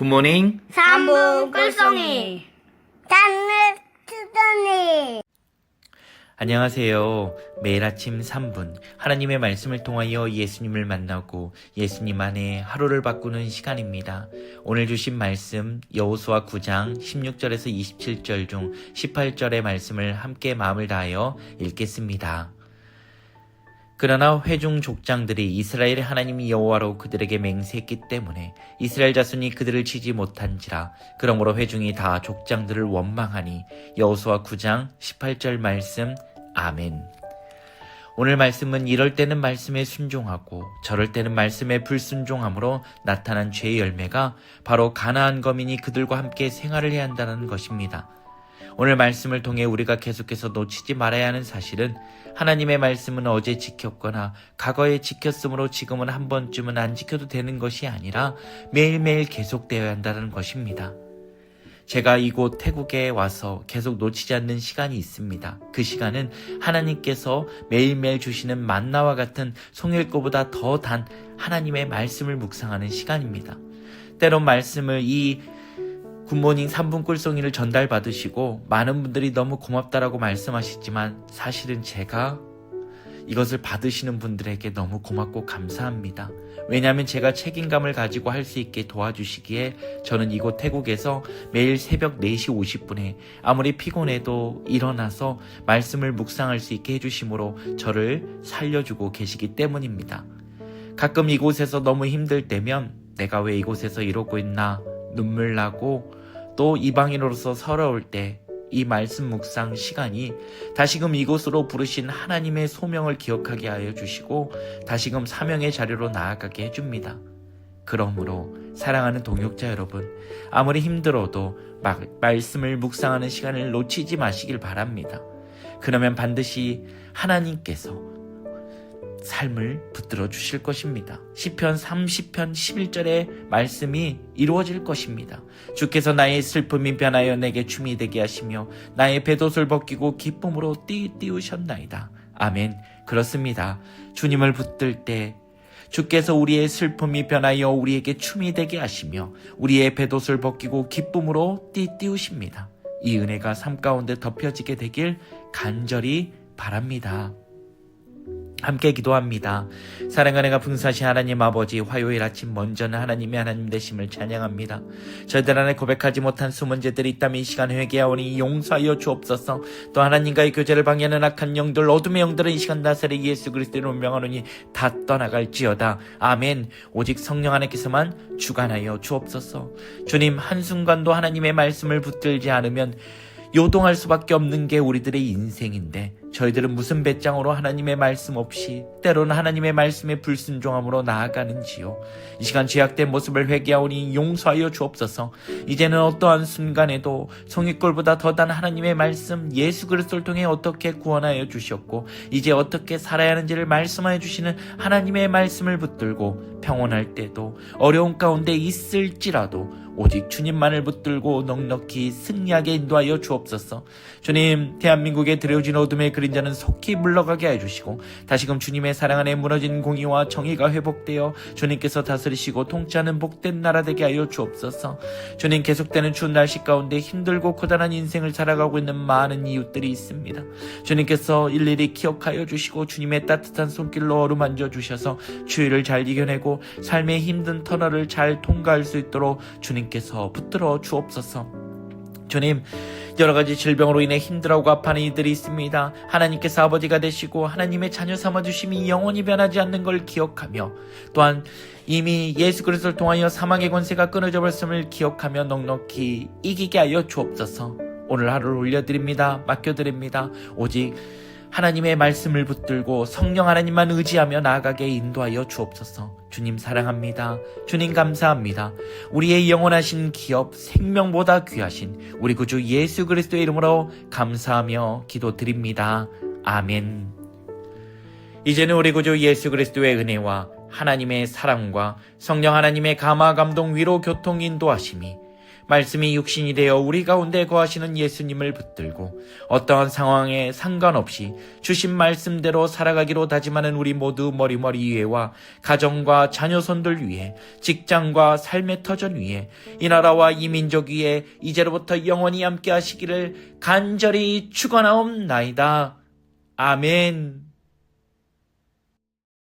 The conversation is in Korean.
굿모닝. 삼분 꿀송이 단을 투더니 안녕하세요. 매일 아침 3분 하나님의 말씀을 통하여 예수님을 만나고 예수님 안에 하루를 바꾸는 시간입니다. 오늘 주신 말씀 여호수아 9장 16절에서 27절 중 18절의 말씀을 함께 마음을 다하여 읽겠습니다. 그러나 회중 족장들이 이스라엘의 하나님 여호와로 그들에게 맹세했기 때문에 이스라엘 자손이 그들을 치지 못한지라 그러므로 회중이 다 족장들을 원망하니 여호수아 9장 18절 말씀 아멘. 오늘 말씀은 이럴 때는 말씀에 순종하고 저럴 때는 말씀에 불순종함으로 나타난 죄의 열매가 바로 가나안 거민이 그들과 함께 생활을 해야 한다는 것입니다. 오늘 말씀을 통해 우리가 계속해서 놓치지 말아야 하는 사실은 하나님의 말씀은 어제 지켰거나 과거에 지켰으므로 지금은 한 번쯤은 안 지켜도 되는 것이 아니라 매일매일 계속되어야 한다는 것입니다. 제가 이곳 태국에 와서 계속 놓치지 않는 시간이 있습니다. 그 시간은 하나님께서 매일매일 주시는 만나와 같은 송일거보다 더 단 하나님의 말씀을 묵상하는 시간입니다. 때론 말씀을 이 굿모닝 3분 꿀송이를 전달받으시고 많은 분들이 너무 고맙다라고 말씀하시지만 사실은 제가 이것을 받으시는 분들에게 너무 고맙고 감사합니다. 왜냐하면 제가 책임감을 가지고 할 수 있게 도와주시기에 저는 이곳 태국에서 매일 새벽 4시 50분에 아무리 피곤해도 일어나서 말씀을 묵상할 수 있게 해주심으로 저를 살려주고 계시기 때문입니다. 가끔 이곳에서 너무 힘들 때면 내가 왜 이곳에서 이러고 있나 눈물 나고 또 이방인으로서 서러울 때 이 말씀 묵상 시간이 다시금 이곳으로 부르신 하나님의 소명을 기억하게 하여 주시고 다시금 사명의 자리로 나아가게 해줍니다. 그러므로 사랑하는 동역자 여러분, 아무리 힘들어도 막 말씀을 묵상하는 시간을 놓치지 마시길 바랍니다. 그러면 반드시 하나님께서 삶을 붙들어 주실 것입니다. 시편 30편 11절의 말씀이 이루어질 것입니다. 주께서 나의 슬픔이 변하여 내게 춤이 되게 하시며 나의 배옷을 벗기고 기쁨으로 띠띠우셨나이다. 아멘. 그렇습니다. 주님을 붙들 때 주께서 우리의 슬픔이 변하여 우리에게 춤이 되게 하시며 우리의 배옷을 벗기고 기쁨으로 띠띠우십니다. 이 은혜가 삶 가운데 덮여지게 되길 간절히 바랍니다. 함께 기도합니다. 사랑하는 가 풍사시 하나님 아버지 화요일 아침 먼저는 하나님의 하나님 되심을 찬양합니다. 저희들 안에 고백하지 못한 수문제들이 있다면 이 시간 회개하오니 용서하여 주옵소서 또 하나님과의 교제를 방해하는 악한 영들 어둠의 영들은 이 시간 다스리 예수 그리스도로 운명하노니 다 떠나갈지어다. 아멘 오직 성령 하나님께서만 주관하여 주옵소서 주님 한순간도 하나님의 말씀을 붙들지 않으면 요동할 수밖에 없는 게 우리들의 인생인데 저희들은 무슨 배짱으로 하나님의 말씀 없이 때로는 하나님의 말씀에 불순종함으로 나아가는지요. 이 시간 죄악된 모습을 회개하오니 용서하여 주옵소서. 이제는 어떠한 순간에도 성의골보다 더단 하나님의 말씀 예수 그리스도를 통해 어떻게 구원하여 주셨고 이제 어떻게 살아야 하는지를 말씀하여 주시는 하나님의 말씀을 붙들고 평온할 때도 어려운 가운데 있을지라도 오직 주님만을 붙들고 넉넉히 승리하게 인도하여 주옵소서. 주님, 대한민국에 들여진 어둠의 그림자는 속히 물러가게 해주시고 다시금 주님의 사랑 안에 무너진 공의와 정의가 회복되어 주님께서 다스리시고 통치하는 복된 나라 되게 하여 주옵소서. 주님 계속되는 추운 날씨 가운데 힘들고 고단한 인생을 살아가고 있는 많은 이웃들이 있습니다. 주님께서 일일이 기억하여 주시고 주님의 따뜻한 손길로 어루만져 주셔서 주의를 잘 이겨내고 삶의 힘든 터널을 잘 통과할 수 있도록 주님 께서 붙들어 주옵소서. 주님, 여러 가지 질병으로 인해 힘들어하고 아파하는 이들이 있습니다. 하나님께서 아버지가 되시고 하나님의 자녀 삼아 주심이 영원히 변하지 않는 걸 기억하며 또한 이미 예수 그리스도를 통하여 사망의 권세가 끊어져 버렸음을 기억하며 넉넉히 이기게 하여 주옵소서. 오늘 하루를 올려드립니다. 맡겨드립니다. 오직 하나님의 말씀을 붙들고 성령 하나님만 의지하며 나아가게 인도하여 주옵소서. 주님 사랑합니다. 주님 감사합니다. 우리의 영원하신 기업 생명보다 귀하신 우리 구주 예수 그리스도의 이름으로 감사하며 기도드립니다. 아멘. 이제는 우리 구주 예수 그리스도의 은혜와 하나님의 사랑과 성령 하나님의 감화 감동 위로 교통 인도하심이 말씀이 육신이 되어 우리 가운데 거하시는 예수님을 붙들고 어떠한 상황에 상관없이 주신 말씀대로 살아가기로 다짐하는 우리 모두 머리머리 위에와 가정과 자녀손들 위해 직장과 삶의 터전 위에 이 나라와 이 민족 위에 이제로부터 영원히 함께 하시기를 간절히 축원하옵나이다. 아멘.